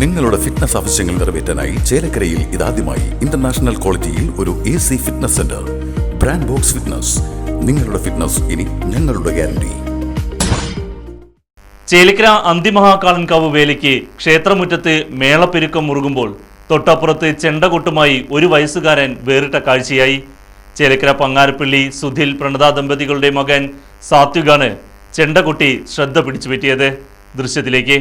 നിങ്ങളുടെ ഫിറ്റ്നസ് ആവശ്യങ്ങൾ നിറവേറ്റാനായി ചേലക്കരയിൽ ഇതാദ്യമായി ഇന്റർനാഷണൽ ക്വാളിറ്റിയിൽ ഒരു A C fitness centre brand box fitness നിങ്ങളുടെ ഫിറ്റ്നസ് ഇനി ഞങ്ങളുടെ ഗ്യാരണ്ടി ചേലിക്കര അന്തിമഹാകാളൻകാവ് വേലയ്ക്ക് ക്ഷേത്രമുറ്റത്ത് മേളപ്പെരുക്കം മുറുകുമ്പോൾ തൊട്ടപ്പുറത്ത് ചെണ്ടകൊട്ടുമായി ഒരു വയസ്സുകാരൻ വേറിട്ട കാഴ്ചയായി. ചേലക്കര പങ്ങാരപ്പള്ളി സുധിൽ പ്രണത ദമ്പതികളുടെ മകൻ സാത്വികാണ് ചെണ്ടകൊട്ടി ശ്രദ്ധ പിടിച്ചുപറ്റിയത്. ദൃശ്യത്തിലേക്ക്.